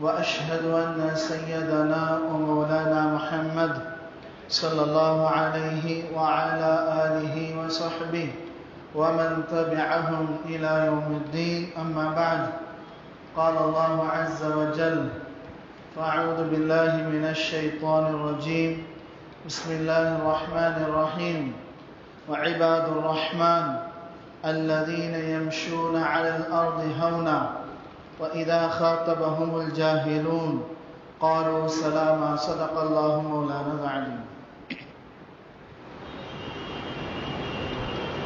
وأشهد أن سيدنا ومولانا محمد صلى الله عليه وعلى آله وصحبه ومن تبعهم إلى يوم الدين. أما بعد قال الله عز وجل فاعوذ بالله من الشيطان الرجيم. بسم الله الرحمن الرحيم. وعباد الرحمن الذين يمشون على الأرض هونا وإذا خاطبهم الجاهلون قالوا سلاما صدق الله مولانا العليم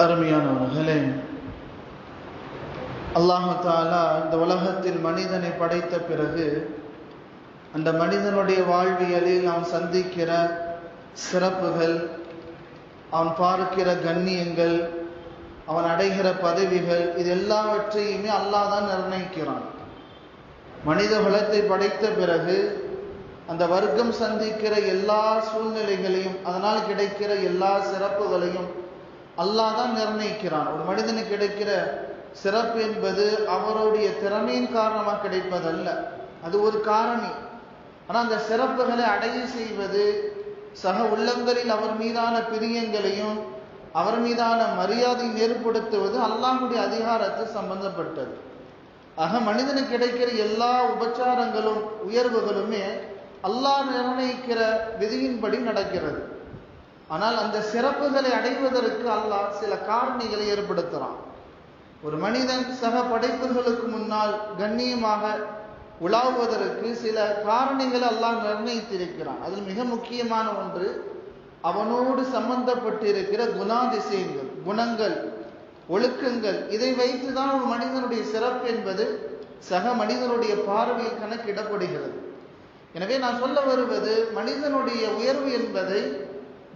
அருமையானவர்களே அல்லாஹு தாலா இந்த உலகத்தில் மனிதனை படைத்த பிறகு அந்த மனிதனுடைய வாழ்வியலில் அவன் சந்திக்கிற சிறப்புகள் அவன் பார்க்கிற கண்ணியங்கள் அவன் அடைகிற பதவிகள் இது எல்லாவற்றையுமே அல்லாஹ் தான் நிர்ணயிக்கிறான் மனித குலத்தை படைத்த பிறகு அந்த வர்க்கம் சந்திக்கிற எல்லா சூழ்நிலைகளையும் அதனால் கிடைக்கிற எல்லா சிறப்புகளையும் அல்லாஹ் தான் நிர்ணயிக்கிறான். ஒரு மனிதனுக்கு கிடைக்கிற சிறப்பு என்பது அவருடைய திறமையின் காரணமாக கிடைப்பதல்ல. அது ஒரு காரணி. ஆனால் அந்த சிறப்புகளை அடைய செய்வது சக உள்ளங்களில் அவர் மீதான பிரியங்களையும் அவர் மீதான மரியாதையும் ஏற்படுத்துவது அல்லாஹுடைய அதிகாரத்தில் சம்பந்தப்பட்டது. ஆக மனிதனுக்கு கிடைக்கிற எல்லா உபச்சாரங்களும் உயர்வுகளுமே அல்லாஹ் நிர்ணயிக்கிற விதியின்படி நடக்கிறது. ஆனால் அந்த சிறப்புகளை அடைவதற்கு அல்லாஹ் சில காரணிகளை ஏற்படுத்துகிறான். ஒரு மனிதன் சக படைப்புகளுக்கு முன்னால் கண்ணியமாக உலாவுவதற்கு சில காரணிகளை அல்லாஹ் நிர்ணயித்திருக்கிறான். அதில் மிக முக்கியமான ஒன்று அவனோடு சம்பந்தப்பட்டிருக்கிற குணாதிசயங்கள் குணங்கள் ஒழுக்கங்கள். இதை வைத்து தான் ஒரு மனிதனுடைய சிறப்பு என்பது சக மனிதனுடைய பார்வையில் கணக்கிடப்படுகிறது. எனவே நான் சொல்ல வருவது மனிதனுடைய உயர்வு என்பதை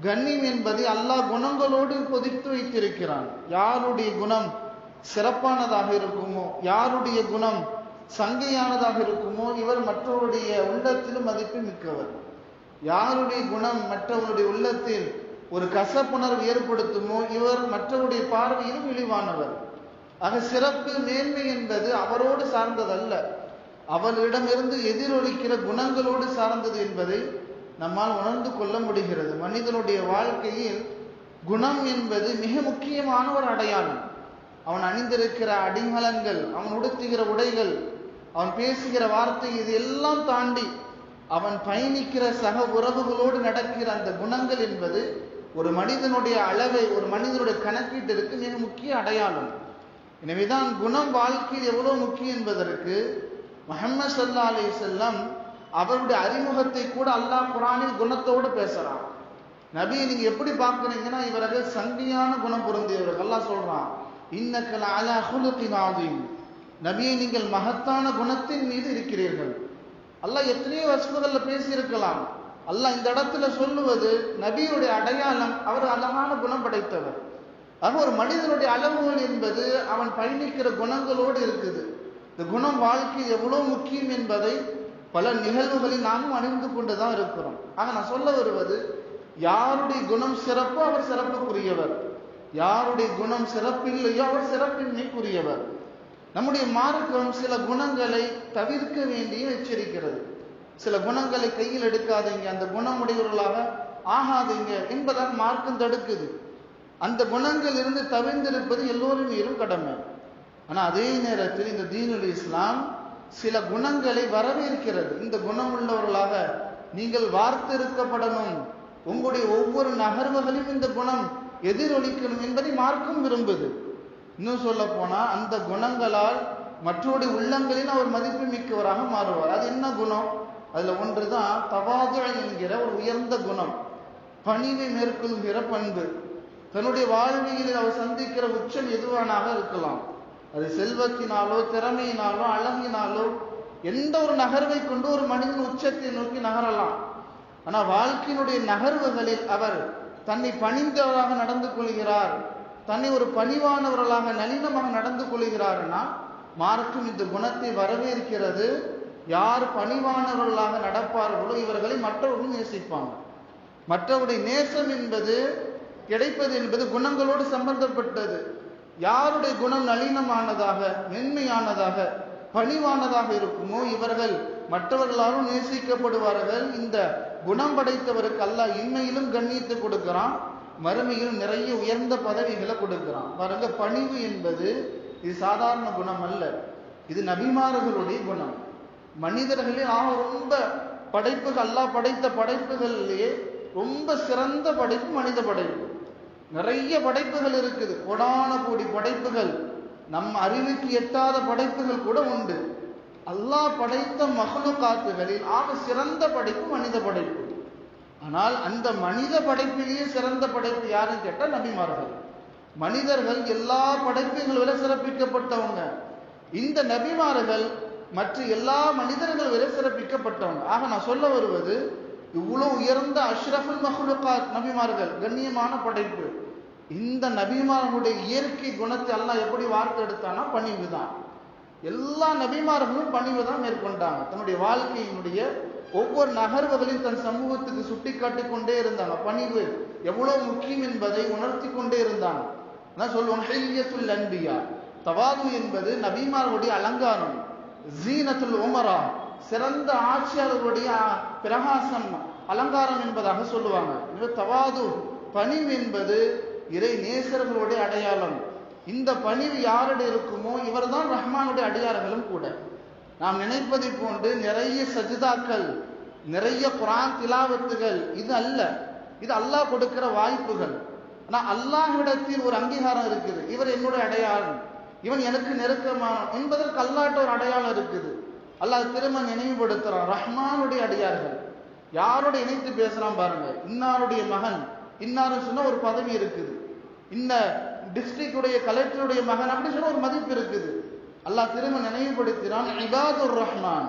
கண்ணியம் என்பதை அல்லாஹ் குணங்களோடு பொதித்து வைத்திருக்கிறான். யாருடைய குணம் சிறப்பானதாக இருக்குமோ யாருடைய குணம் சங்கையானதாக இருக்குமோ இவர் மற்றவருடைய உள்ளத்திலும் மதிப்பு மிக்கவர். யாருடைய குணம் மற்றவருடைய உள்ளத்தில் ஒரு கசப்புணர்வு ஏற்படுத்துமோ இவர் மற்றவருடைய பார்வையிலும் இழிவானவர். ஆக சிறப்பு மேன்மை என்பது அவரோடு சார்ந்ததல்ல. அவரிடமிருந்து எதிரொலிக்கிற குணங்களோடு சார்ந்தது என்பதை நம்மால் உணர்ந்து கொள்ள முடிகிறது. மனிதனுடைய வாழ்க்கையில் குணம் என்பது மிக முக்கியமான ஒரு அடையாளம். அவன் அணிந்திருக்கிற அடிமலங்கள் அவன் உடுத்துகிற உடைகள் அவன் பேசுகிற வார்த்தை இது எல்லாம் தாண்டி அவன் பயணிக்கிற சக உறவுகளோடு நடக்கிற அந்த குணங்கள் என்பது ஒரு மனிதனுடைய அளவை ஒரு மனிதனுடைய கணக்கீட்டிற்கு மிக முக்கிய அடையாளம். எனவேதான் குணம் வாழ்க்கையில் எவ்வளவு முக்கியம் என்பதற்கு முகமது சல்லா அலி செல்லம் அவருடைய அறிமுகத்தை கூட அல்லாஹ் குரானில் குணத்தோடு பேசுகிறான் நபி நீங்க எப்படி பார்க்குறீங்கன்னா இவர்கள் சங்கியான குணம் பொருந்தியவர். அல்லாஹ் சொல்றான் இன்னக்கல் அலா ஹுலுக்கின் ஆதீம் நபியை நீங்கள் மகத்தான குணத்தின் மீது இருக்கிறீர்கள். அல்லாஹ் எத்தனையோ வசனங்கள்ல பேசியிருக்கலாம். அல்லாஹ் இந்த இடத்துல சொல்லுவது நபியுடைய அடையாளம். அவர் அழகான குணம் படைத்தவர். ஆக ஒரு மனிதனுடைய அளவுகள் என்பது அவன் பயணிக்கிற குணங்களோடு இருக்குது. இந்த குணம் வாழ்க்கை எவ்வளோ முக்கியம் என்பதை பல நிகழ்வுகளில் நாமும் அறிந்து கொண்டு தான் இருக்கிறோம். ஆக நான் சொல்ல வருவது யாருடைய குணம் சிறப்போ அவர் சிறப்புக்குரியவர். யாருடைய குணம் சிறப்பில்லையோ அவர் சிறப்பின்மைக்குரியவர். நம்முடைய மார்க்கம் சில குணங்களை தவிர்க்க வேண்டிய எச்சரிக்கிறது. சில குணங்களை கையில் எடுக்காதீங்க. அந்த குணமுடையவர்களாக ஆகாதீங்க என்பதாக மார்க்கம் தடுக்குது. அந்த குணங்கள் இருந்து தவிர்ந்திருப்பது எல்லோரும் மீறும் கடமை. ஆனால் அதே நேரத்தில் இந்த தீனுல் இஸ்லாம் சில குணங்களை வரவேற்கிறது. இந்த குணம் உள்ளவர்களாக நீங்கள் வார்த்திருக்கப்படணும். உங்களுடைய ஒவ்வொரு நகர்வுகளையும் இந்த குணம் எதிரொலிக்கணும் என்பதை மார்க்கம் விரும்புது. இன்னும் சொல்ல போனால் அந்த குணங்களால் மற்றவருடைய உள்ளங்களில் அவர் மதிப்பு மிக்கவராக மாறுவார். அது என்ன குணம்? அதில் ஒன்று தான் தவாது என்கிற ஒரு உயர்ந்த குணம். பணிவை மேற்கொள்கிற பண்பு. தன்னுடைய வாழ்வியலில் அவர் சந்திக்கிற உச்சம் எதுவானாக இருக்கலாம். அது செல்வத்தினாலோ திறமையினாலோ அழகினாலோ எந்த ஒரு நகர்வை கொண்டு ஒரு மனிதன் உச்சத்தை நோக்கி நகரலாம். ஆனால் வாழ்க்கையினுடைய நகர்வுகளில் அவர் தன்னை பணிந்தவராக நடந்து கொள்கிறார். தன்னை ஒரு பணிவானவர்களாக நளினமாக நடந்து கொள்கிறார்னா மார்க்கும் இந்த குணத்தை வரவேற்கிறது. யார் பணிவானவர்களாக நடப்பார்களோ இவர்களை மற்றவர்களும் நேசிப்பாங்க. மற்றவருடைய நேசம் என்பது கிடைப்பது என்பது குணங்களோடு சம்பந்தப்பட்டது. யாருடைய குணம் நளினமானதாக மென்மையானதாக பணிவானதாக இருக்குமோ இவர்கள் மற்றவர்களாலும் நேசிக்கப்படுவார்கள். இந்த குணம் படைத்தவருக்கு அல்லாஹ் இன்மையிலும் கண்ணியத்தை கொடுக்கிறான். மறுமையிலும் நிறைய உயர்ந்த பதவிகளை கொடுக்கிறான். பாருங்க பணிவு என்பது இது சாதாரண குணம் அல்ல. இது நபிமார்களுடைய குணம். மனிதர்களே ஆக ரொம்ப படைப்புகள் அல்லாஹ் படைத்த படைப்புகள்லேயே ரொம்ப சிறந்த படைப்பு மனித படைப்பு. நிறைய படைப்புகள் இருக்குது. கொடான கோடி படைப்புகள். நம் அறிவுக்கு எட்டாத படைப்புகள் கூட உண்டு. அல்லாஹ் படைத்த மகளுக்காத்துகளில் ஆக சிறந்த படைப்பு மனித படைப்பு. ஆனால் அந்த மனித படைப்பிலேயே சிறந்த படைப்பு யாருன்னு கேட்டால் நபிமார்கள். மனிதர்கள் எல்லா படைப்புகளை விட சிறப்பிக்கப்பட்டவங்க. இந்த நபிமார்கள் மற்ற எல்லா மனிதர்கள் விட சிறப்பிக்கப்பட்டவங்க. ஆக நான் சொல்ல வருவது இவ்வளவு உயர்ந்த அஷ்ரஃபுல் மஹ்லுகாத் நபிமார்கள் கண்ணியமான படைப்பு. இந்த நபிமார்களுடைய இயற்கை குணத்தை எல்லாம் எப்படி வார்த்தை எடுத்தானா பணிவு தான். எல்லா நபிமார்களும் பணிவு தான் மேற்கொண்டாங்க. தன்னுடைய வாழ்க்கையினுடைய ஒவ்வொரு நகர்வுகளையும் தன் சமூகத்துக்கு சுட்டி காட்டிக் கொண்டே இருந்தாங்க. பணிவு எவ்வளவு முக்கியம் என்பதை உணர்த்தி கொண்டே இருந்தாங்க. அதான் சொல்லுவோம் ஹெல்யத்துல் அன்பியா. தவாது என்பது நபிமார்களுடைய அலங்காரம். ஜீனத்துல் உமரா சிறந்த ஆட்சியாளர்களுடைய பிரகாசம் அலங்காரம் என்பதாக சொல்லுவாங்க. எனவே தவாது பணிவு என்பது இறை நேசர்களுடைய அடையாளம். இந்த பணிவு யாருடைய இருக்குமோ இவர்தான் ரஹ்மானுடைய அடியார்களும் கூட. நாம் நினைப்பதை போன்று நிறைய சஜிதாக்கள் நிறைய குரான் திலாவத்துகள் இது அல்ல. இது அல்லாஹ் கொடுக்கிற வாய்ப்புகள். ஆனால் அல்லாஹிடத்தில் ஒரு அங்கீகாரம் இருக்குது. இவர் என்னுடைய அடையாளம். இவன் எனக்கு நெருக்கமா என்பதற்கு அல்லாட்ட ஒரு அடையாளம் இருக்குது. அல்லாஹ் திரும்ப நினைவுபடுத்துறான் ரஹ்மானுடைய அடியார்கள். யாரோட இணைத்து பேசுறான் பாருங்க. இன்னாருடைய மகன். இன்னாரும் சொன்னா ஒரு பதவி இருக்குது. இந்த டிஸ்ட்ரிக்டுடைய கலெக்டருடைய மகன் அப்படின்னு சொன்ன ஒரு மதிப்பு இருக்குது. அல்லாஹ் திரும்ப நினைவுபடுத்தினான் இபாதுர் ரஹ்மான்.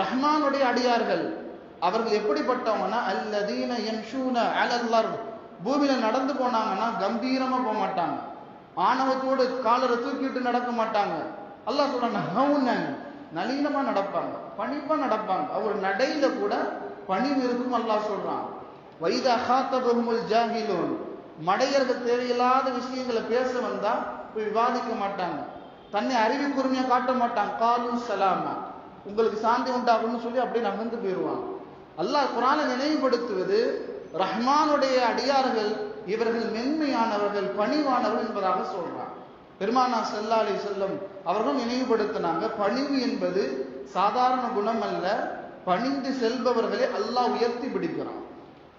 ரஹ்மானுடைய அடியார்கள். அவர்கள் எப்படிப்பட்டவங்கன்னா அல்லதீன யம்ஷூன அலல்லர் பூமியில நடந்து போனாங்கன்னா கம்பீரமா போக மாட்டாங்க. ஆணவத்தோடு காலரை தூக்கிட்டு நடக்க மாட்டாங்க. அல்லாஹ் சொல்றாங்க ஹவுனன் நளினமா நடப்பாங்க பணிப்பா நடப்பாங்க. அவர் நடையில கூட பணிவு இருக்கும் அல்லாஹ் சொல்றான். வைதா அகாத்தபகுமுல் ஜாகிலோன். மடையர்கள் தேவையில்லாத விஷயங்களை பேச வந்தா போய் விவாதிக்க மாட்டாங்க. தன்னை அறிவு கூர்மையா காட்ட மாட்டாங்க. காலும் சலாமா. உங்களுக்கு சாந்தி உண்டாகும்னு சொல்லி அப்படியே நகர்ந்து போயிடுவாங்க அல்லாஹ் குரானை நினைவுபடுத்துவது ரஹ்மானுடைய அடியார்கள் இவர்கள் மென்மையானவர்கள் பணிவானவர்கள் என்பதாக சொல்றான் பெருமானா செல்லாலை செல்லும் அவர்கள் நினைவுபடுத்தினாங்க பணிவு என்பது சாதாரண குணம் அல்ல பணிந்து செல்பவர்களை அல்லாஹ் உயர்த்தி பிடிக்கிறான்.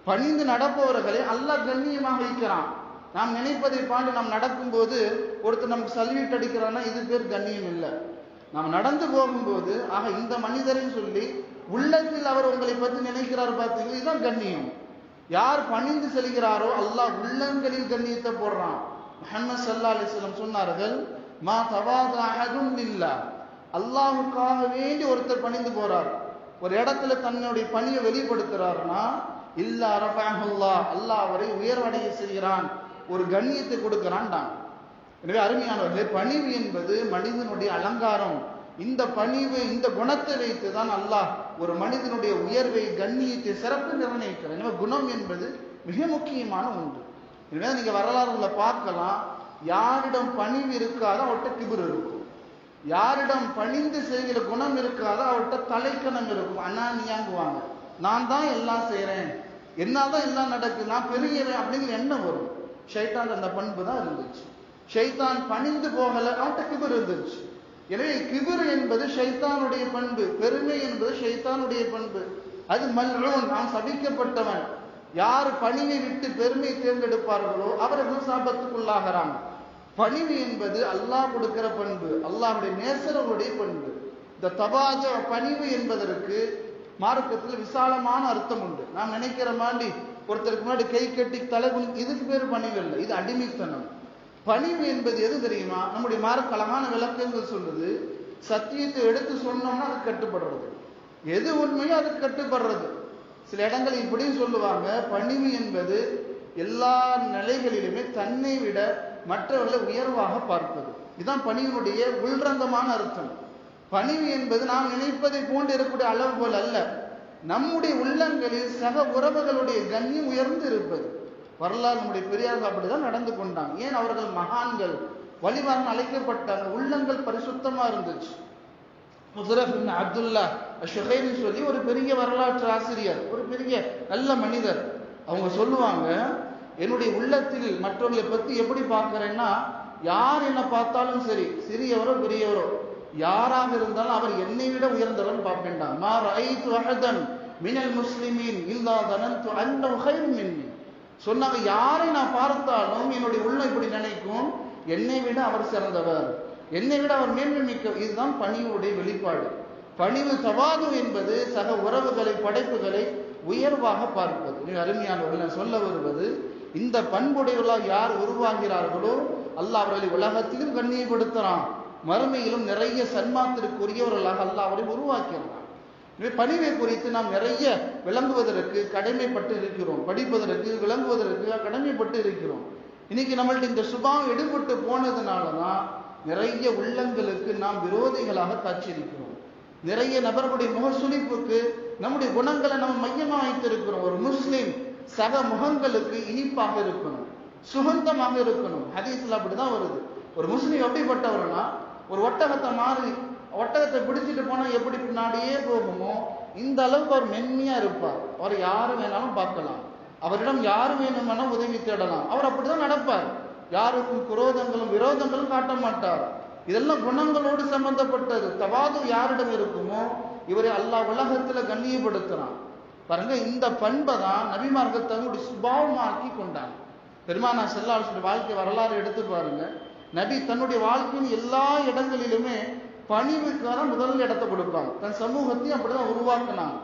பணிந்து நடப்பவர்களை அல்லாஹ் கண்ணியமாக வைக்கிறான். நாம் நினைப்பதை பாண்டு நாம் நடக்கும்போது ஒருத்தர் நமக்கு சல்யூட் அடிக்கிறான்னா இது பேர் கண்ணியம் இல்லை. நாம் நடந்து போகும்போது ஆக இந்த மனிதரையும் சொல்லி உள்ளத்தில் அவர் உங்களை பற்றி நினைக்கிறார் பார்த்தீங்களா இதுதான் கண்ணியம். யார் பணிந்து செல்கிறாரோ அல்லாஹ் உள்ளங்களில் கண்ணியத்தை போடுறான். முஹம்மது சல்லா அலிஸ்லம் சொன்னார்கள் மா தவாத இல்லா. அல்லாஹுக்காக வேண்டி ஒருத்தர் பணிந்து போறார். ஒரு இடத்துல தன்னுடைய பணியை வெளிப்படுத்துறாருன்னா இல்லா ரஃபாஹுல்லா அல்லாஹ். அவரை உயர்வடைய செய்கிறான் ஒரு கண்ணியத்தை கொடுக்கிறான்டான். எனவே அருமையானவர்களே பணிவு என்பது மனிதனுடைய அலங்காரம். இந்த பணிவு இந்த குணத்தை வைத்து தான் அல்லாஹ் ஒரு மனிதனுடைய உயர்வை கண்ணியத்தை சிறப்பு நிர்ணயிக்கிறது எனவே குணம் என்பது மிக முக்கியமான ஒன்று. எனவே நீங்கள் வரலாறுல பார்க்கலாம். யாரிடம் பணிவு இருக்காதோ அவர்கிட்ட கிபுர் இருக்கும். யாரிடம் பணிந்து செய்கிற குணம் இருக்காதோ அவர்கிட்ட தலைக்கணம் இருக்கும். அண்ணா நீயாங்குவாங்க நான் தான் எல்லாம் செய்கிறேன் என்னால் தான் எல்லாம் நடக்குது? நான் பெரியவன் அப்படிங்கிற எண்ணம் வரும். ஷைத்தான் அந்த பண்பு தான் இருந்துச்சு. ஷைத்தான் பணிந்து போகல அவன்கிட்ட கிபுர் இருந்துச்சு. எனவே கிபுர் என்பது ஷைத்தானுடைய பண்பு பெருமை என்பது ஷைத்தானுடைய பண்பு. அது மல்ரூன் நான் சபிக்கப்பட்டவன். யார் பணிவை விட்டு பெருமை தேர்ந்தெடுப்பார்களோ அவர்கள் சாபத்துக்குள்ளாகிறாங்க பணிவு என்பது அல்லாஹ் கொடுக்கிற பண்பு அல்லாஹுடைய நேசரவுடைய பண்பு. இந்த தபாஜ பணிவு என்பதற்கு மார்க்கத்தில் விசாலமான அர்த்தம் உண்டு. நாம் நினைக்கிற மாதிரி ஒருத்தருக்கு முன்னாடி கை கட்டி தலை இதுக்கு பேர் பணிவு இல்லை இது அடிமைத்தனம். பணிவு என்பது எது தெரியுமா? நம்முடைய மார்க்க விளக்கங்கள் சொல்லுது சத்தியத்தை எடுத்து சொன்னோம்னா அது கட்டுப்படுறது. எது உண்மையோ அது கட்டுப்படுறது. சில இடங்கள் இப்படியும் சொல்லுவாங்க பணிவு என்பது எல்லா நிலைகளிலுமே தன்னை விட மற்றவர்களை உயர்வாக பார்ப்பது. இதுதான் பணிவினுடைய உள்ரங்கமான அர்த்தம். பணிவு என்பது நாம் நினைப்பதை போன்று இருக்கக்கூடிய அளவு போல் அல்ல. நம்முடைய உள்ளங்களில் சக உறவுகளுடைய கண்ணியம் உயர்ந்து இருப்பது. வரலாறு நம்முடைய பெரியார்கள் அப்படிதான் நடந்து கொண்டாங்க. ஏன் அவர்கள் மகான்கள்? வழிவாங்க அழைக்கப்பட்டாங்க. உள்ளங்கள் பரிசுத்தமா இருந்துச்சு. முசரஃப் அப்துல்லா ஷுஹைரி சொல்லி ஒரு பெரிய வரலாற்று ஆசிரியர் ஒரு பெரிய நல்ல மனிதர். அவங்க சொல்லுவாங்க என்னுடைய உள்ளத்தில் மற்றவர்களை பத்தி எப்படி பார்க்கறேன்னா யார் என்ன பார்த்தாலும் சரி சிறியவரோ பெரியவரோ யாராக இருந்தாலும் அவர் என்னை விட உயர்ந்தவன் பார்ப்பேன்டா. மா ரஐத்து அஹதன் மினல் முஸ்லிமின் இல்லா தனன் அன்னஹு மின் சொன்னாங்க யாரை நான் பார்த்தாலும் என்னுடைய உள்ளம் இப்படி நினைக்கும்? என்னை விட அவர் சிறந்தவர். என்னை விட அவர் மேன்மை மிக்க இதுதான் பணிவுடைய வெளிப்பாடு. பணிவு தவாது என்பது சக உறவுகளை படைப்புகளை உயர்வாக பார்ப்பது. மிக அருமையானவர்கள் நான் சொல்ல வருவது இந்த பண்புடையவர்களாக யார் உருவாகிறார்களோ அல்லாஹ் அவர்களை உலகத்திலும் கண்ணியப்படுத்துறான். மறுமையிலும் நிறைய சன்மாத்திற்குரியவர்களாக அல்லாஹ் அவரை உருவாக்கிறான் பணிவை குறித்து நாம் நிறைய விளங்குவதற்கு கடமைப்பட்டு இருக்கிறோம். படிப்பதற்கு விளங்குவதற்கு கடமைப்பட்டு இருக்கிறோம். இன்னைக்கு நம்மள்ட்ட இந்த சுபாவம் எடுபட்டு போனதுனால தான் நிறைய உள்ளங்களுக்கு நாம் விரோதிகளாக காட்சியிருக்கிறோம் நிறைய நபர்களுடைய முகசுளிப்புக்கு நம்முடைய குணங்களை நம்ம மையமாக வைத்திருக்கிறோம். ஒரு முஸ்லீம் சக முகங்களுக்கு இனிப்பாக இருக்கணும் சுகந்தமாக இருக்கணும். ஹதீஸ்ல அப்படிதான் வருது. ஒரு முஸ்லீம் எப்படிப்பட்டவர்னா ஒரு ஒட்டகத்தை மாறி ஒட்டகத்தை பிடிச்சிட்டு போனா எப்படி பின்னாடியே போகுமோ இந்த அளவுக்கு அவர் மென்மையா இருப்பார். அவர் யாரு வேணாலும் பார்க்கலாம். அவரிடம் யாரு வேணுமானா உதவி தேடலாம். அவர் அப்படிதான் நடப்பார். யாருக்கும் குரோதங்களும் விரோதங்களும் காட்ட மாட்டார். இதெல்லாம் குணங்களோடு சம்பந்தப்பட்டது. தவாது யாரிடம் இருக்குமோ இவரை எல்லா உலகத்துல கண்ணியப்படுத்துறான். பாருங்க இந்த பண்பை தான் நபிமார்கள் தங்களுடைய சுபாவமாக்கி கொண்டாங்க. பெருமானா செல்லாசுடைய வாழ்க்கை வரலாறு எடுத்து பாருங்க. நபி தன்னுடைய வாழ்க்கையின் எல்லா இடங்களிலுமே பணிவுக்கு தான் முதல் இடத்தை கொடுப்பாங்க தன் சமூகத்தையும் அப்படிதான் உருவாக்கினாங்க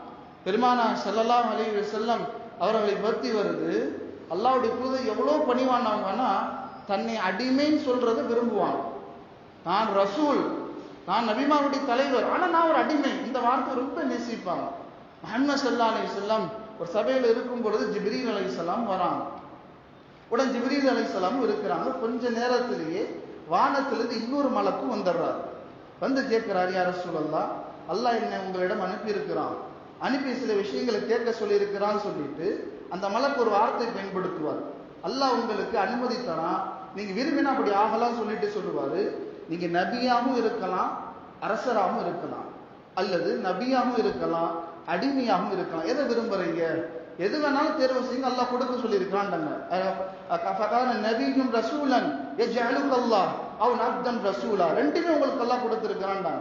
பெருமானா செல்லலாம் அலைவ செல்லம் அவர்களை பக்தி வருது. அல்லாவுடைய தூதர் எவ்வளோ பணிவானவங்கன்னா தன்னை அடிமைன்னு சொல்றதை விரும்புவாங்க நான் ரசூல் நான் நபிமாவுடைய தலைவர் ஆனால் நான் ஒரு அடிமை. இந்த வார்த்தை ரொம்ப நேசிப்பாங்க. முஹம்மது சல்லா அலி செல்லம் ஒரு சபையில் இருக்கும் பொழுது ஜிப்ரீல் அலி வராங்க. உடன் ஜிப்ரீல் அலி இருக்கிறாங்க. கொஞ்ச நேரத்திலேயே வானத்திலிருந்து இன்னொரு மலக்கும் வந்துடுறாரு. வந்து கேட்கிறார் யார சூழல்லாம் அல்லாஹ் என்னை உங்களிடம் அனுப்பியிருக்கிறான். அனுப்பி சில விஷயங்களை கேட்க சொல்லியிருக்கிறான்னு சொல்லிட்டு அந்த மலக்கு ஒரு வார்த்தை பயன்படுத்துவார். அல்லாஹ் உங்களுக்கு அனுமதி தரான். நீங்க விரும்பினா அப்படி ஆகலாம் சொல்லிட்டு சொல்லுவாரு. நீங்க நபியாகவும் இருக்கலாம் அரசராகவும் இருக்கலாம். அல்லது நபியாகவும் இருக்கலாம் அடிமையாகவும் இருக்கலாம். எதை விரும்புறீங்க? எது வேணாலும் தேர்வு செய்யுங்க. அல்லாஹ் கொடுக்க சொல்லியிருக்கான்டாங்க நபியும் ரசூலன் எஜ்அலுக அல்லாஹ் அவன் அப்தன் ரசூலா. ரெண்டுமே உங்களுக்கு எல்லாம் கொடுத்துருக்கிறான்டா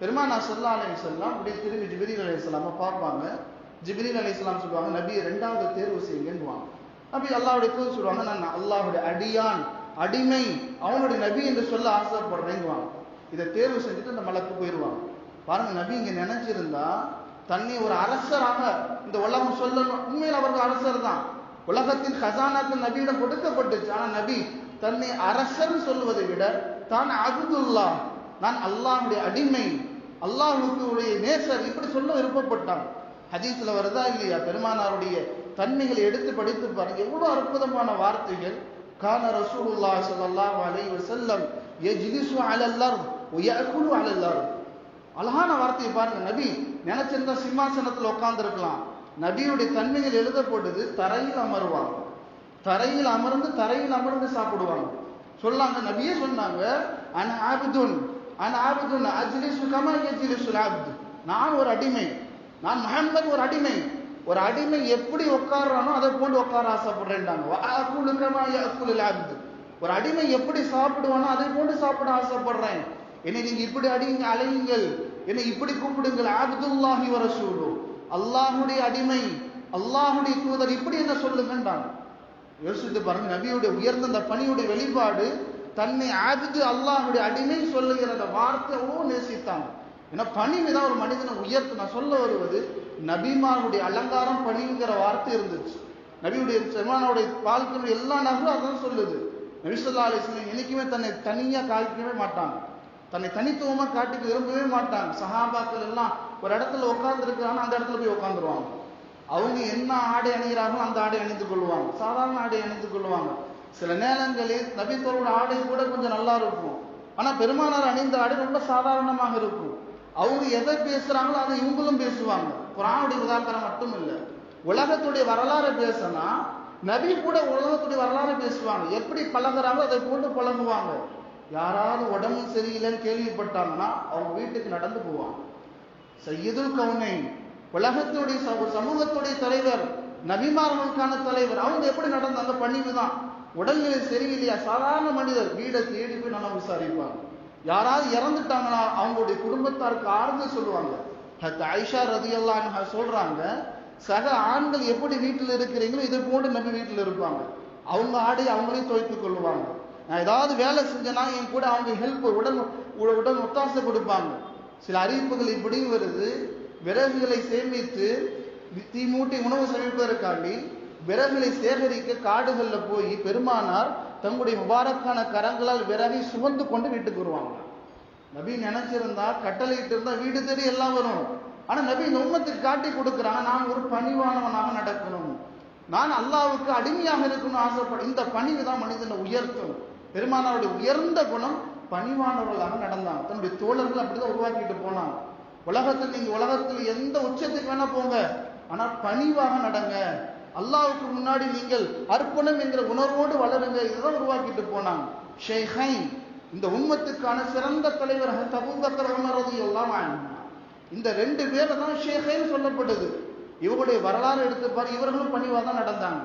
பெருமா நான் சொல்லா அலி சொல்லலாம் அப்படியே திரும்பி ஜிபிரில் அலி இஸ்லாம பார்ப்பாங்க. ஜிபிரில் அலி இஸ்லாம் சொல்லுவாங்க நபி ரெண்டாவது தேர்வு செய்யுங்கன்னுவாங்க. நபி அல்லாவுடைய தூது சொல்லுவாங்க நான் அல்லாவுடைய அடியான் அடிமை அவனுடைய நபி என்று சொல்ல ஆசைப்படுறேங்குவாங்க இதை தேர்வு செஞ்சுட்டு அந்த மலக்கு போயிடுவாங்க. பாருங்க நபி இங்க நினைச்சிருந்தா தன்னை ஒரு அரசராக இந்த உலகம் சொல்லணும். உண்மையில் அவர்கள் அரசர் தான். உலகத்தின் ஹசானாக்கள் நபியிடம் கொடுக்கப்பட்டுச்சு. ஆனா நபி தன்னை அரசன் சொல்வதை விட தான் அகுதுல்லா நான் அல்லாஹுடைய அடிமை அல்லாஹுடைய நேசர் இப்படி சொல்ல விருப்பப்பட்டான். ஹதீஸ்ல வருதா இல்லையா? பெருமானாருடைய தன்மைகளை எடுத்து படித்து பாருங்க. எவ்வளவு அற்புதமான வார்த்தைகள். கான ரசூலுல்லா சல்லாஹ் அலைஹி வஸல்லம் யஜ்லிசு அலல் அர்த் வ அழகான வார்த்தையை பாருங்க. நபி நினைச்சிருந்தா சிம்மாசனத்தில் உட்காந்துருக்கலாம் நபியுடைய தன்மைகள் எழுதப்பட்டது தரையில் அமருவாங்க தரையில் அமர்ந்து தரையில் அமர்ந்து சாப்பிடுவாங்க. சொல்லாங்க நபியே சொன்னாங்க அன் ஆபிதுன் அன் ஆபிதுன் அஜ்லிசு கமா யஜ்லிசு ஆபிது நான் ஒரு அடிமை. நான் முஹம்மது ஒரு அடிமை. ஒரு அடிமை எப்படி உட்கார்றானோ அதை போன்று உட்கார ஆசைப்படுறேன்டாங்க. ஒரு அடிமை எப்படி சாப்பிடுவானோ அதை போன்று சாப்பிட ஆசைப்படுறேன். என்னை நீங்க இப்படி அடிங்க அலையுங்கள். என்னை இப்படி கூப்பிடுங்கள் ஆப்துல்லாஹி வர சூடு அல்லாஹுடைய அடிமை அல்லாஹுடைய தூதர் இப்படி என்ன சொல்லுங்கன்றாங்க. யோசித்து பாருங்க நபியுடைய உயர்ந்த அந்த பணியுடைய வெளிப்பாடு தன்னை ஆபிது அல்லாஹுடைய அடிமை சொல்லுகிற அந்த வார்த்தையோ நேசித்தாங்க. ஏன்னா பணிவு தான் ஒரு மனிதனை உயர்த்து நான் சொல்ல வருவது நபிமாருடைய அலங்காரம் பணிங்கிற வார்த்தை இருந்துச்சு. நபியுடைய செமானுடைய வாழ்க்கையுடைய எல்லா நகரும் அதான் சொல்லுது. நபிசல்லா அலிஸ்லாம் என்னைக்குமே தன்னை தனியா காய்க்கவே மாட்டாங்க. தன்னை தனித்துவமா காட்டிக்க விரும்பவே மாட்டாங்க. சஹாபாக்கள் எல்லாம் ஒரு இடத்துல உட்கார்ந்து அந்த இடத்துல போய் உட்காந்துருவாங்க அவங்க என்ன ஆடை அணிகிறார்களோ அந்த ஆடை அணிந்து கொள்வாங்க. சாதாரண ஆடை அணிந்து கொள்வாங்க. சில நேரங்களில் நபித்தோரோட ஆடை கூட கொஞ்சம் நல்லா இருக்கும். ஆனால் பெருமானார் அணிந்த ஆடை ரொம்ப சாதாரணமாக இருக்கும். அவங்க எதை பேசுகிறாங்களோ அதை இவங்களும் பேசுவாங்க. குரானுடைய உதாரணம் மட்டும் இல்லை. உலகத்துடைய வரலாறு பேசினா நபி கூட உலகத்துடைய வரலாறு பேசுவாங்க. எப்படி பழகிறாங்களோ அதை போட்டு பழகுவாங்க. யாராவது உடம்பு சரியில்லைன்னு கேள்விப்பட்டாங்கன்னா அவங்க வீட்டுக்கு நடந்து போவாங்க. சையதுல் கவுனை உலகத்துடைய சமூகத்துடைய தலைவர் நபிமார்களுக்கான தலைவர் அவங்க எப்படி நடந்தாங்க பணிவு தான் உடல்நிலை சரியில்லையா? சாதாரண மனிதர் வீடை தேடி போய் நல்லா விசாரிப்பாங்க. யாராவது இறந்துட்டாங்கன்னா அவங்களுடைய குடும்பத்தாருக்கு ஆறுதல் சொல்லுவாங்க. ஹத் ஐஷா ரதியல்லான்னு சொல்றாங்க சக ஆண்கள் எப்படி வீட்டில் இருக்கிறீங்களோ இதை போன்று நம்ம வீட்டில் இருப்பாங்க. அவங்க ஆடை அவங்களே துவைத்துக் கொள்வாங்க நான் ஏதாவது வேலை செஞ்சேன்னா என் கூட அவங்க ஹெல்ப் உடல் உடல் ஒத்தாசை கொடுப்பாங்க. சில அறிவிப்புகள் இப்படியும் வருது. விறகுகளை சேமித்து தீ மூட்டி உணவு சமைப்பதற்காண்டி விறகுகளை சேகரிக்க காடுகளில் போய் பெருமானார் தங்களுடைய முபாரக்கான கரங்களால் விறகை சுமந்து கொண்டு வீட்டுக்கு வருவாங்க. நபி நினைச்சிருந்தா கட்டளையிட்டு இருந்தா வீடு தேடி எல்லாம் வரும். ஆனா நபி இந்த உண்மத்துக்கு காட்டி கொடுக்குறாங்க நான் ஒரு பணிவானவனாக நடக்கணும். நான் அல்லாவுக்கு அடிமையாக இருக்கணும்னு ஆசைப்படும் இந்த பணிவு தான் மனிதனை உயர்த்தும். பெருமானாருடைய உயர்ந்த குணம் பணிவானவர்களாக நடந்தாங்க தன்னுடைய தோழர்கள் அப்படிதான் உருவாக்கிட்டு போனாங்க. உலகத்தில் நீங்க உலகத்தில் எந்த உச்சத்துக்கு வேணா போங்க. ஆனா பணிவாக நடங்க. அல்லாவுக்கு முன்னாடி நீங்கள் அர்ப்பணம் என்கிற உணர்வோடு வளருங்க. இதுதான் உருவாக்கிட்டு போனாங்க. ஷேஹை இந்த உண்மத்துக்கான சிறந்த தலைவர் தபூபக்கர் உணர்றது எல்லாம் இந்த ரெண்டு பேரை தான் ஷேஹைன்னு சொல்லப்படுது இவருடைய வரலாறு எடுத்து பாரு இவர்களும் பணிவாக தான் நடந்தாங்க.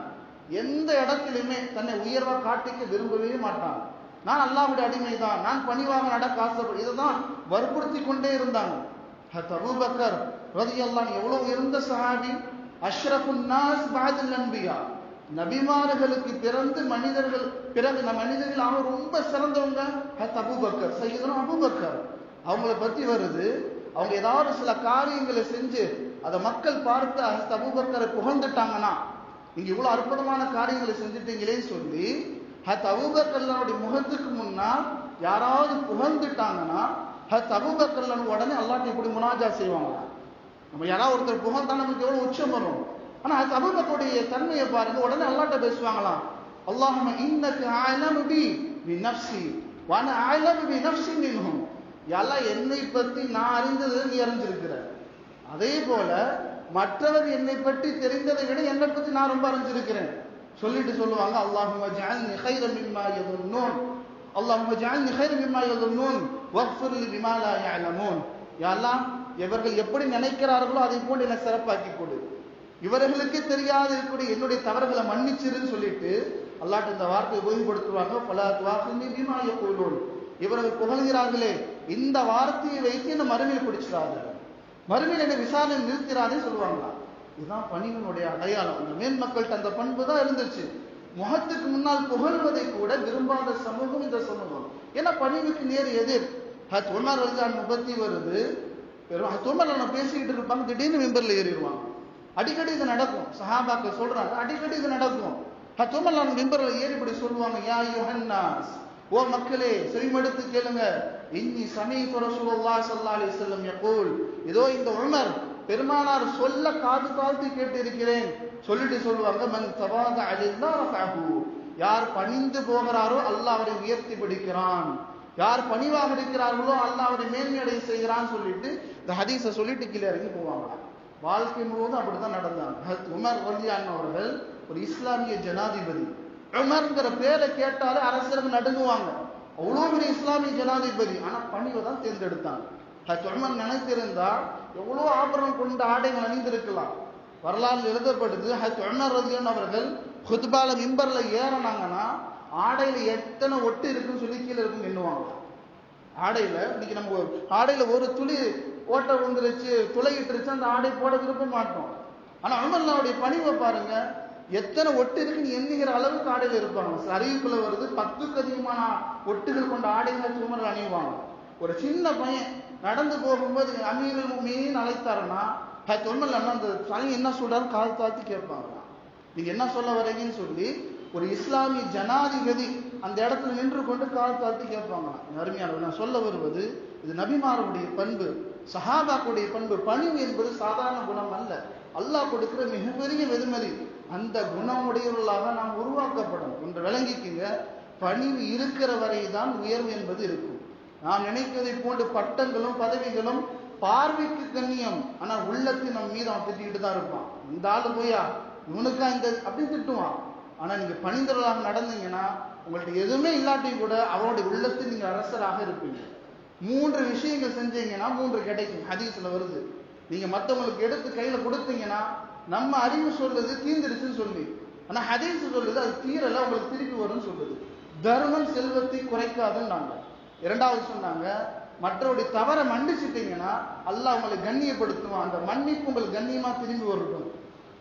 எந்த இடத்திலுமே தன்னை உயர்வாக காட்டிக்க விரும்பவே மாட்டாங்க. நான் அல்லாவுடைய அடிமை தான் நான் பணிவாக நடக்க ஆசைப்படு இதை தான் வற்புறுத்தி கொண்டே இருந்தாங்க. அபூபக்கர் ரதியல்லான் எவ்வளவு உயர்ந்த சஹாபி? அஷ்ரஃபுன் நாஸ் பாதில் நம்பியா நபிமார்களுக்கு பிறந்து மனிதர்கள் பிறகு நம் மனிதர்கள் அவங்க ரொம்ப சிறந்தவங்க. ஹத் அபூபக்கர் சையதுனா அபூபக்கர் அவங்கள பத்தி வருது. அவங்க ஏதாவது சில காரியங்களை செஞ்சு அதை மக்கள் பார்த்து ஹத் அபூபக்கரை புகழ்ந்துட்டாங்கன்னா நீங்க இவ்வளவு அற்புதமான காரியங்களை செஞ்சுட்டீங்களேன்னு சொல்லி ஹத் அபூபக்கர்லனுடைய முகத்துக்கு முன்னால் யாராவது புகழ்ந்துட்டாங்கன்னா ஹத் அபூபக்கர்லன் உடனே அல்லாட்ட இப்படி முனாஜா செய்வாங்க நம்ம யாராவது ஒருத்தர் புகழ்ந்தா நமக்கு எவ்வளவு உச்சம் வரும். ஆனா அது அபூபக்கருடைய தன்மையை பாருங்க. உடனே அல்லாட்ட பேசுவாங்களாம் அல்லாஹம இன்னக்கு ஆலமு பி பி நஃப்ஸி வான ஆலமு பி நஃப்ஸி நின்னும் எல்லாம் என்னை பத்தி நான் அறிந்தது நீ அறிஞ்சிருக்கிற. அதே போல மற்றவர் என்னை பற்றி தெரிந்ததை விட என்னை பத்தி நான் ரொம்ப அறிஞ்சிருக்கிறேன். சொல்லிட்டு சொல்லுவாங்க அல்லாஹும அல்லாஹ் கைரம் மிம்மா யதுன்னூன் அல்லாஹும வக்ஃபுர் கைரம் மிம்மா யாரெல்லாம் இவர்கள் எப்படி நினைக்கிறார்களோ அதை போன்று என்னை சிறப்பாக்கி கொடு. இவர்களுக்கே தெரியாது இருக்கக்கூடிய என்னுடைய தவறுகளை மன்னிச்சிருன்னு சொல்லிட்டு அல்லாட்ட இந்த வார்த்தையை உபயோகப்படுத்துவாங்க. பல துவாசினி பீமா யகூலூன். இவர்கள் புகழ்கிறார்களே இந்த வார்த்தையை வைத்து என்ன மறுமையில் பிடிச்சிடாது மறுமையில் என்ன விசாரணை நிறுத்திடாதே சொல்லுவாங்களா இதுதான் பணிகளுடைய அடையாளம். அந்த மேன் மக்கள்கிட்ட அந்த பண்பு தான் இருந்துச்சு. முகத்துக்கு முன்னால் புகழ்வதை கூட விரும்பாத சமூகம் இந்த சமூகம். ஏன்னா பணிவுக்கு நேர் எதிர். ஹத் உமர் ரஜான் முபத்தி வருது. பெரும் ஹத் உமர் நம்ம பேசிக்கிட்டு இருப்பாங்க திடீர்னு மெம்பர்ல ஏறிடுவாங்க. அடிக்கடி இது நடக்கும். சஹாபாக்கள் சொல்றாங்க அடிக்கடி இது நடக்கும். ஹத் உமர் நான் மெம்பர்ல ஏறி இப்படி சொல்லுவாங்க யா யுஹன்னாஸ் ஓ மக்களே செவிமடுத்து கேளுங்க. இன்னி சமீ ரசூலுல்லாஹி ஸல்லல்லாஹு அலைஹி வஸல்லம் யகூல். இதோ இந்த உமர் பெருமானார் சொல்ல காது காத்து கேட்டு இருக்கிறேன் சொல்லிட்டு சொல்லுவாங்க மன் தவாத அழிந்தா ரசாகு யார் பணிந்து போகிறாரோ அல்லாஹ் அவரை உயர்த்தி பிடிக்கிறான். யார் பணிவாக இருக்கிறார்களோ அல்லாஹ் அவரை மேல்நிலை செய்கிறான்னு சொல்லிட்டு இந்த ஹதீஸை சொல்லிட்டு கீழே இறங்கி போவாங்க. வாழ்க்கை முழுவதும் அப்படித்தான் நடந்தாங்க. ஹத் உமர் ரலியான் அவர்கள் ஒரு இஸ்லாமிய ஜனாதிபதி. உமர்ங்கிற பேரை கேட்டாலே அரசர்கள் நடுங்குவாங்க. அவ்வளோ பெரிய இஸ்லாமிய ஜனாதிபதி. ஆனால் பணிவை தான் தேர்ந்தெடுத்தாங்க. உமர் நினைத்திருந்தா எவ்வளோ ஆபரணம் கொண்ட ஆடைகள் அணிந்திருக்கலாம். வரலாறு எழுதப்படுது ஹத் உமர் ரலியான் அவர்கள் ஹுத்பால மிம்பர்ல ஏறினாங்கன்னா ஆடையில எத்தனை ஒட்டு இருக்குன்னு சொல்லி கீழே இருக்குன்னு எண்ணுவாங்க. ஆடையில இன்னைக்கு நம்ம ஒரு- ஆடையில ஒரு துளி ஓட்டை விழுந்துருச்சு துளையிட்டுருச்சு அந்த ஆடை போட விரும்ப மாட்டோம். ஆனா அமர்லாவுடைய பணிவை பாருங்க. எத்தனை ஒட்டு இருக்குன்னு எண்ணுகிற அளவுக்கு ஆடையில இருப்பாங்க. சில அறிவிப்புல வருது பத்துக்கு அதிகமான ஒட்டுகள் கொண்ட ஆடைகளை சுமர் அணிவாங்க. ஒரு சின்ன பையன் நடந்து போகும்போது அமீர் மீன் அழைத்தாருன்னா தொன்மல் அந்த பையன் என்ன சொல்றாரு கால் தாழ்த்தி கேட்பாங்க நீங்க என்ன சொல்ல வரீங்கன்னு சொல்லி ஒரு இஸ்லாமிய ஜனாதிபதி அந்த இடத்துல நின்று கொண்டு கால் தாழ்த்தி கேட்பாங்களாம். அருமையான நான் சொல்ல வருவது இது நபிமாருடைய பண்பு சஹாபாக்குடைய பண்பு பணிவு என்பது சாதாரண குணம் அல்ல. அல்லாஹ் கொடுக்கிற மிகப்பெரிய வெகுமதி அந்த குணமுடையவர்களாக நாம் உருவாக்கப்படும் ஒன்று விளங்கிக்குங்க பணிவு இருக்கிற வரை தான் உயர்வு என்பது இருக்கும். நாம் நினைப்பதை போன்று பட்டங்களும் பதவிகளும் பார்வைக்கு கண்ணியம். ஆனா உள்ளத்தில் நம்ம மீது அவன் திட்டிக்கிட்டு தான் இருப்பான். இந்த ஆளு போயா? இவனுக்கா இந்த அப்படின்னு திட்டுவான். ஆனா நீங்க பணிந்தவர்களாக நடந்தீங்கன்னா உங்கள்ட்ட எதுவுமே இல்லாட்டியும் கூட அவனுடைய உள்ளத்தில் நீங்க அரசராக இருப்பீங்க. மூன்று விஷயங்கள் செஞ்சீங்கன்னா மூன்று கிடைக்கும். ஹதீஸ்ல வருது. நீங்க மத்தவங்களுக்கு எடுத்து கையில கொடுத்தீங்கன்னா நம்ம அறிவு சொல்றது தீந்துருச்சுன்னு சொல்லி. ஆனா ஹதீஸ் சொல்லுது அது தீரல உங்களுக்கு திருப்பி வரும்னு சொல்லுது. தர்மம் செல்வத்தை குறைக்காதுன்னாங்க. இரண்டாவது சொன்னாங்க மற்றவருடைய தவறை மன்னிச்சிட்டீங்கன்னா அல்லாஹ் உங்களை கண்ணியப்படுத்துவான். அந்த மன்னிப்பு உங்களுக்கு கண்ணியமா திரும்பி வரட்டும்.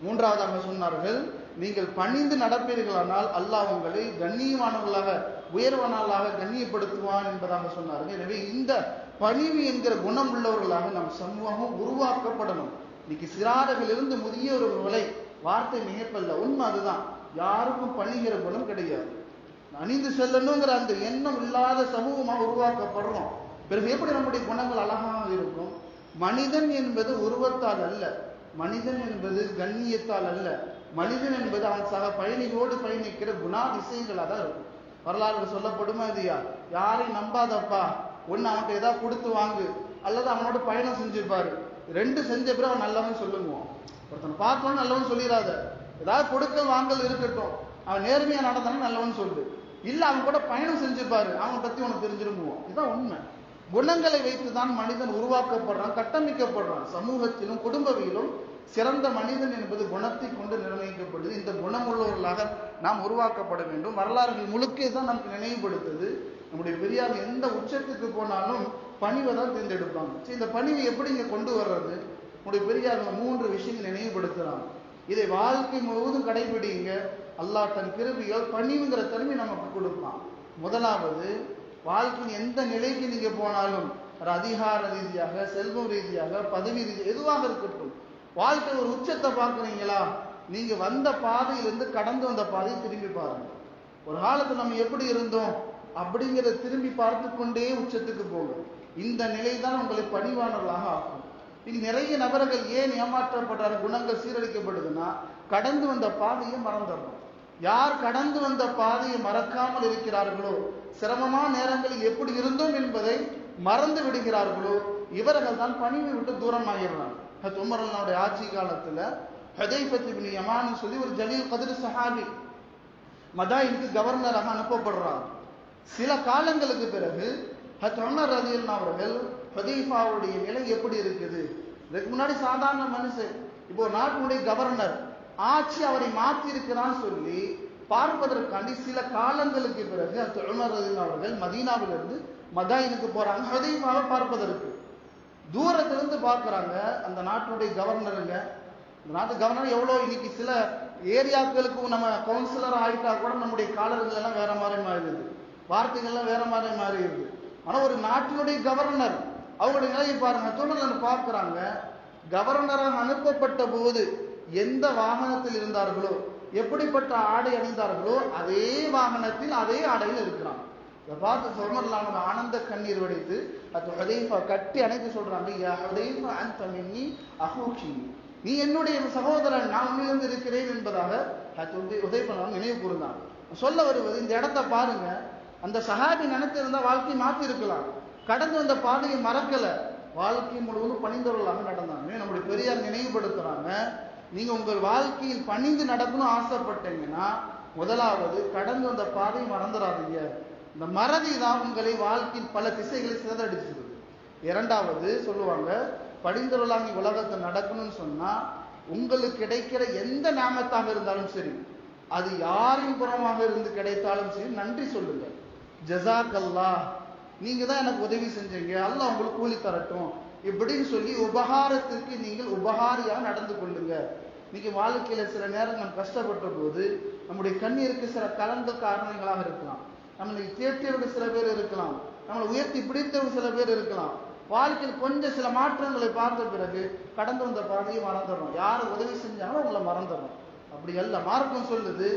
மூன்றாவது அவங்க சொன்னார்கள் நீங்கள் பணிந்து நடப்பீர்களானால் அல்லாஹ் உங்களை கண்ணியமானவர்களாக உயர்வானவர்களாக கண்ணியப்படுத்துவான் என்பதாக சொன்னார்கள். எனவே இந்த பணிவு என்கிற குணம் உள்ளவர்களாக நம் சமூகம் உருவாக்கப்படணும். இன்னைக்கு சிறாரங்களிலிருந்து முதியவர்கள் வரை வார்த்தை மிகப்பல்ல. உண்மை அதுதான். யாருக்கும் பணிகிற குணம் கிடையாது. அணிந்து செல்லணுங்கிற அந்த எண்ணம் இல்லாத சமூகமாக உருவாக்கப்படுறோம். பிறகு எப்படி நம்முடைய குணங்கள் அழகாக இருக்கும்? மனிதன் என்பது உருவத்தால் அல்ல. மனிதன் என்பது கண்ணியத்தால் அல்ல. மனிதன் என்பது அவன் சக பயணிகளோடு பயணிக்கிற குணாதிசயங்களாக தான் இருக்கும். வரலாறு சொல்லப்படுமா இல்லையா யாரையும் நம்பாதப்பா. ஒன்று அவன்கிட்ட ஏதாவது கொடுத்து வாங்கு. அல்லது அவனோட பயணம் செஞ்சிருப்பாரு. ரெண்டு செஞ்ச பிறகு அவன் நல்லவன் சொல்லுங்குவான். ஒருத்தனை பார்த்தோன்னு நல்லவன் சொல்லிடாத ஏதாவது கொடுக்க வாங்கல் இருக்கட்டும். அவன் நேர்மையாக நடந்தானே நல்லவன் சொல்லு. இல்லை அவன் கூட பயணம் செஞ்சுப்பாரு அவனை பற்றி உனக்கு தெரிஞ்சிருங்குவோம் இதுதான் உண்மை. குணங்களை வைத்துதான் மனிதன் உருவாக்கப்படுறான் கட்டமைக்கப்படுறான். சமூகத்திலும் குடும்பவிலும் சிறந்த மனிதன் என்பது குணத்தை கொண்டு நிர்ணயிக்கப்படுது. இந்த குணமுள்ளவர்களாக நாம் உருவாக்கப்பட வேண்டும். வரலாறுகள் முழுக்கே தான் நமக்கு நினைவுபடுத்துது. நம்முடைய பெரியார் எந்த உச்சத்துக்கு போனாலும் பணிவை தான் தேர்ந்தெடுப்பாங்க. சரி இந்த பணிவை எப்படி இங்கே கொண்டு வர்றது? நம்முடைய பெரியார் மூன்று விஷயங்கள் நினைவுபடுத்துறாங்க இதை வாழ்க்கை முழுவதும் கடைபிடிங்க அல்லாஹ் தன் கிருபியால் பணிவுங்கிற தன்மை நமக்கு கொடுப்பான். முதலாவது வாழ்க்கையின் எந்த நிலைக்கு நீங்க போனாலும் ஒரு அதிகார ரீதியாக செல்வம் ரீதியாக பதவி ரீதியாக எதுவாக இருக்கட்டும் வாழ்க்கையில் ஒரு உச்சத்தை பார்க்குறீங்களா? நீங்க வந்த பாதையிலிருந்து கடந்து வந்த பாதையை திரும்பி பாருங்க. ஒரு காலத்தில் நம்ம எப்படி இருந்தோம்? அப்படிங்கிறத திரும்பி பார்த்து கொண்டே உச்சத்துக்கு போகும் இந்த நிலை தான் உங்களை பணிவானவர்களாக ஆக்கும். இனி நிறைய நபர்கள் ஏன் ஏமாற்றப்பட்டார் குணங்கள் சீரழிக்கப்படுதுன்னா கடந்து வந்த பாதையை மறந்துடுறோம் யார் கடந்து வந்த பாதையை மறக்காமல் இருக்கிறார்களோ சிரமமான நேரங்களில் எப்படி இருந்தோம் என்பதை மறந்து விடுகிறார்களோ இவர்கள் தான் பணிவை விட்டு தூரம் ஆகிடுறாங்க உமரல்லாவுடைய ஆட்சி காலத்தில் ஹதைஃபத் இப்னு சொல்லி ஒரு ஜலீல் கதிர் சஹாபி மதாயினுக்கு கவர்னராக அனுப்பப்படுறார். சில காலங்களுக்கு பிறகு ஹத் உமர் ரதியல் அவர்கள் ஹதீஃபாவுடைய நிலை எப்படி இருக்குது? இதுக்கு முன்னாடி சாதாரண மனுஷன் இப்போ நாட்டினுடைய கவர்னர் ஆட்சி அவரை மாற்றி இருக்கிறான்னு சொல்லி பார்ப்பதற்காண்டி சில காலங்களுக்கு பிறகு ஹத் உமர் அவர்கள் மதீனாவிலிருந்து மதாயினுக்கு போறாங்க. ஹதீஃபாவை பார்ப்பதற்கு. தூரத்திலிருந்து பார்க்குறாங்க. அந்த நாட்டினுடைய கவர்னருங்க இந்த நாட்டு கவர்னர் எவ்வளோ இன்னைக்கு சில ஏரியாக்களுக்கும் நம்ம கவுன்சிலர் ஆகிட்டா கூட நம்முடைய காலர்கள் எல்லாம் வேற மாதிரி மாறிடுது. வார்த்தைகள்லாம் வேற மாதிரி மாறிடுது. ஆனால் ஒரு நாட்டினுடைய கவர்னர் அவங்களுடைய நிலையை பாருங்க. தொடர்ந்து பார்க்குறாங்க. கவர்னராக அனுப்பப்பட்ட போது எந்த வாகனத்தில் இருந்தார்களோ எப்படிப்பட்ட ஆடை அணிந்தார்களோ அதே வாகனத்தில் அதே ஆடையில் இருக்கிறான். இதை பார்த்து சொர்மர்லாம் ஆனந்த கண்ணீர் வடித்து அது ஹதைஃபா கட்டி அணைத்து சொல்றாங்க யா அஹூக்கி நீ என்னுடைய சகோதரன் நான் உன்னிலிருந்து இருக்கிறேன் என்பதாக உதயபன் நினைவு கூர்ந்தான். சொல்ல வருவது இந்த இடத்த பாருங்க அந்த சஹாபி நினைத்திருந்தா வாழ்க்கையை மாற்றி இருக்கலாம் கடந்து வந்த பாதையை மறக்கல. வாழ்க்கை முழுவதும் பணிந்தவர்களாக நடந்தாங்க நம்முடைய பெரியார் நினைவுபடுத்துறாங்க நீங்க உங்கள் வாழ்க்கையில் பணிந்து நடக்கணும் ஆசைப்பட்டீங்கன்னா முதலாவது கடந்து வந்த பாதையை மறந்துடாதீங்க. இந்த மறதி தான் உங்களை வாழ்க்கையின் பல திசைகளை சிதறடிச்சிருது இரண்டாவது சொல்லுவாங்க படிந்தொருளாங்கி உலகத்தை நடக்கணும்னு சொன்னா உங்களுக்கு கிடைக்கிற எந்த நாமத்தாக இருந்தாலும் சரி அது யாரின் புறமாக இருந்து கிடைத்தாலும் சரி நன்றி சொல்லுங்க. ஜசாக் அல்லா நீங்க தான் எனக்கு உதவி செஞ்சீங்க. அல்லாஹ் உங்களுக்கு கூலி தரட்டும். இப்படின்னு சொல்லி உபகாரத்திற்கு நீங்கள் உபகாரியாக நடந்து கொள்ளுங்க. இன்னைக்கு வாழ்க்கையில சில நேரம் நம்ம கஷ்டப்பட்ட போது நம்முடைய கண்ணீருக்கு சில கலந்த காரணங்களாக இருக்கலாம். நம்மளை தேற்றியவங்க சில பேர் இருக்கலாம். நம்மளை உயர்த்தி பிடித்தவங்க சில பேர் இருக்கலாம். வாழ்க்கையில் கொஞ்சம் சில மாற்றங்களை பார்த்த பிறகு கடந்து வந்த பாதையை மறந்துடுறோம். யார் உதவி செஞ்சாலும் அவங்கள மறந்துடுறோம். அப்படி அல்ல. மார்க்கம் சொல்லுது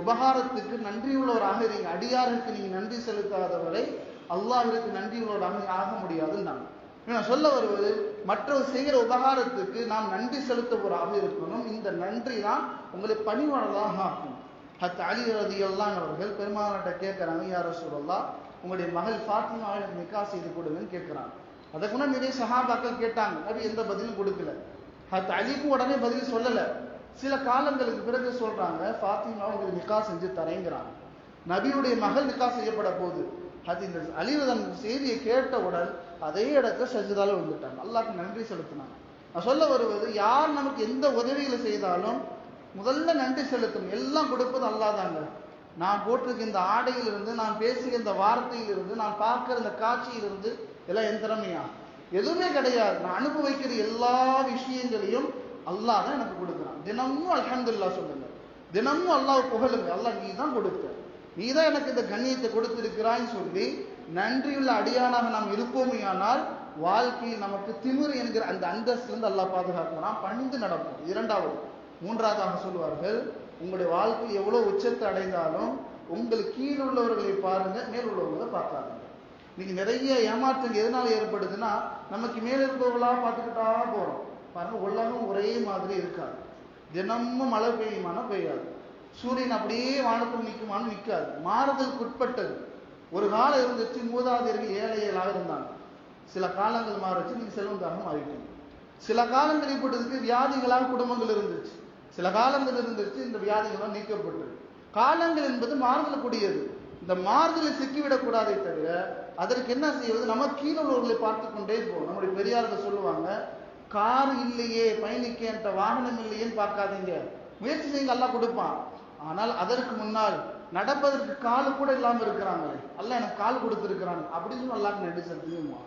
உபகாரத்துக்கு நன்றியுள்ளவராக இருங்க அடியாருக்கு நீங்க நன்றி செலுத்தாதவரை நன்றி நன்றியுள்ளவராக ஆக முடியாதுன்னு நான் நான் சொல்ல வருவது மற்றவர் செய்கிற உபகாரத்துக்கு நாம் நன்றி செலுத்துவராக இருக்கணும். இந்த நன்றி தான் உங்களை பணிவாளராக ஆக்கும். ஹத் அலி ரதி அவர்கள் பெருமாள்கிட்ட கேட்குறாங்க யார சொல்லலாம் உங்களுடைய மகள் ஃபாத்திமாவை எனக்கு நிக்கா செய்து கொடுங்கன்னு கேட்குறாங்க. அதுக்குன்னா நிறைய சஹாபாக்கள் கேட்டாங்க. நபி எந்த பதிலும் கொடுக்கல. ஹத் அலிக்கும் உடனே பதில் சொல்லல. சில காலங்களுக்கு பிறகு சொல்றாங்க ஃபாத்திமா உங்களுக்கு நிக்கா செஞ்சு தரேங்கிறாங்க. நபியுடைய மகள் நிக்கா செய்யப்பட போகுது. அது இந்த அலிவதன் செய்தியை கேட்டவுடன் அதே இடத்துல சஜிதால வந்துட்டாங்க அல்லாக்கு நன்றி செலுத்தினாங்க. நான் சொல்ல வருவது யார் நமக்கு எந்த உதவிகளை செய்தாலும் முதல்ல நன்றி செலுத்தணும் எல்லாம் கொடுப்பது அல்லாதாங்க. நான் போட்டிருக்க இந்த ஆடையிலிருந்து நான் பேசுகிற இந்த வார்த்தையிலிருந்து நான் பார்க்கிற இந்த காட்சியிலிருந்து எல்லாம் என் திறமையா? எதுவுமே கிடையாது. நான் அனுபவிக்கிற எல்லா விஷயங்களையும் அல்லாஹ் தான் எனக்கு கொடுக்குறான். தினமும் அலமதுல்லா சொல்லுங்க. தினமும் அல்லாஹ் புகழுங்க. அல்லாஹ் நீ தான் கொடுத்த. நீ தான் எனக்கு இந்த கண்ணியத்தை கொடுத்திருக்கிறாய்ன்னு சொல்லி நன்றியுள்ள அடியானாக நாம் இருப்போமையானால் வாழ்க்கையில் நமக்கு திமிரு என்கிற அந்த அந்தஸ்திலிருந்து அல்லாஹ் பாதுகாக்கும். நாம் பணிந்து நடப்போம். இரண்டாவது மூன்றாவதாக சொல்வார்கள் உங்களுடைய வாழ்க்கை எவ்வளவு உச்சத்தை அடைந்தாலும் உங்களுக்கு கீழ் உள்ளவர்களை பாருங்க மேல் உள்ளவர்களை பார்க்காதுங்க. இன்னைக்கு நிறைய ஏமாற்றங்கள் எதனால ஏற்படுதுன்னா நமக்கு மேல இருப்பவர்களா பார்த்துக்கிட்டா போறோம். பாருங்க உலகம் ஒரே மாதிரி இருக்காது. தினமும் மழை பெய்யுமானா பெய்யாது. சூரியன் அப்படியே வானத்தில் நிற்குமான்னு நிற்காது மாறுதலுக்கு உட்பட்டது. ஒரு காலம் இருந்துச்சு மூதாதையர்கள் ஏழைகளாக இருந்தாங்க. சில காலங்கள் மாறிச்சு நீங்க செல்வந்தாக மாறிட்டீங்க. சில காலங்கள் இப்பட்டதுக்கு வியாதிகளாக குடும்பங்கள் இருந்துச்சு. சில காலங்கள் இருந்துச்சு இந்த வியாதிகள்லாம் நீக்கப்பட்டது. காலங்கள் என்பது மாறுதலக்கூடியது இந்த மாறுதலை சிக்கிவிடக்கூடாதே தவிர அதற்கு என்ன செய்வது? நம்ம கீழே உள்ளவர்களை பார்த்து கொண்டே போகும் நம்முடைய பெரியார்கள் சொல்லுவாங்க கார் இல்லையே பயணிக்க என்ற வாகனம் இல்லையேன்னு பார்க்காதீங்க. முயற்சி செய்யுங்க எல்லாம் கொடுப்பான். ஆனால் அதற்கு முன்னால் நடப்பதற்கு கால் கூட இல்லாம இருக்கிறாங்களே. அல்ல எனக்கு கால் கொடுத்துருக்கிறாங்க அப்படின்னு சொல்லி அல்லாஹ் நன்றி செலுத்துமா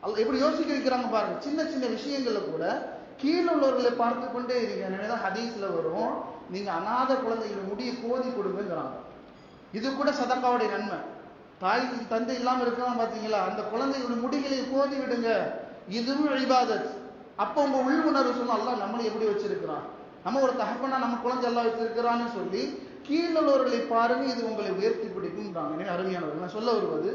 அல்ல எப்படி யோசிக்க வைக்கிறாங்க பாருங்க. சின்ன சின்ன விஷயங்கள்ல கூட கீழே உள்ளவர்களை பார்த்து கொண்டே இருங்க. நினைதான் ஹதீஸ்ல வரும். நீங்க அநாத குழந்தைகளை முடிய கோதி கொடுங்கிறாங்க இது கூட சதக்காவுடைய நன்மை. தாய் தந்தை இல்லாம இருக்கலாம் பாத்தீங்களா? அந்த குழந்தையோட முடிகளை கோதி விடுங்க. இதுவும் இபாதத். அப்போ உங்க உள் உணர்வு சொன்னா அல்ல நம்மளை எப்படி வச்சிருக்கிறான்? நம்ம ஒரு தகப்பனா நம்ம குழந்தை எல்லாம் வச்சிருக்கிறான்னு சொல்லி கீழுள்ளவர்களை பாருங்க இது உங்களை உயர்த்தி பிடிக்கும்ன்றாங்க. எனவே அருமையானவர்கள் நான் சொல்ல வருவது